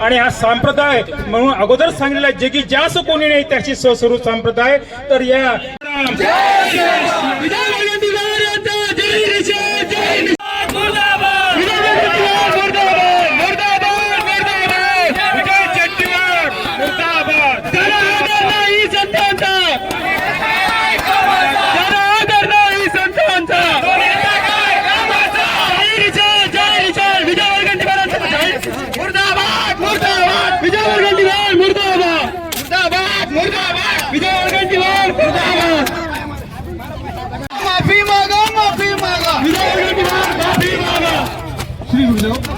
आणि हा संप्रदाय म्हणून अगोदर सांगितलेला आहे जे की जास्त कोणी नाही त्याची स्वस्वरूप संप्रदाय. तर या you know?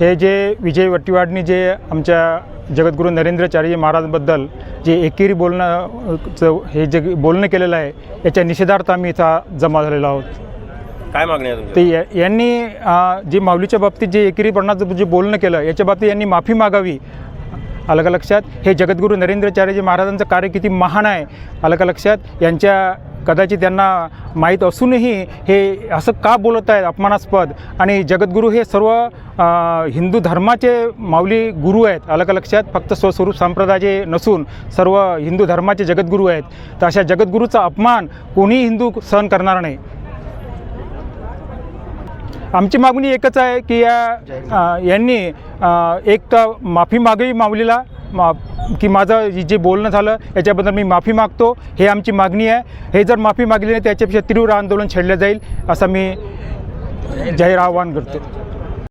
हे जे विजय वट्टीवाडनी जे आमच्या जगद्गुरू नरेंद्रचार्य महाराजांबद्दल जे एकेरी बोलणं हे जे बोलणं केलेलं आहे याच्या निषेधार्थ आम्ही इथं जमा झालेलो आहोत. काय मागणी आहे तुमची ते या- यांनी जे माऊलीच्या बाबतीत जे एकेरीपणाचं जे बोलणं केलं याच्या बाबतीत यांनी माफी मागावी. आलं का लक्षात? हे जगद्गुरू नरेंद्रचार्यजी महाराजांचं कार्य किती महान आहे. आलं का लक्षात? यांच्या कदाचित त्यांना माहीत असूनही हे असं का बोलत आहेत अपमानास्पद? आणि जगद्गुरू हे सर्व हिंदू धर्माचे माऊली गुरु आहेत अलग लक्षात फक्त स्वस्वरूप संप्रदायाचे नसून सर्व हिंदू धर्माचे जगद्गुरू आहेत. तर अशा जगद्गुरूचा अपमान कोणीही हिंदू सहन करणार नाही. आमची मागणी एकच आहे की या यांनी एक तर माफी मागावी माऊलीला मा की माझं जे बोलणं झालं याच्याबद्दल मी माफी मागतो. हे आमची मागणी आहे. हे जर माफी मागली नाही त्याच्यापेक्षा तीव्र आंदोलन छेडलं जाईल असं मी जाहीर आवाहन करतो.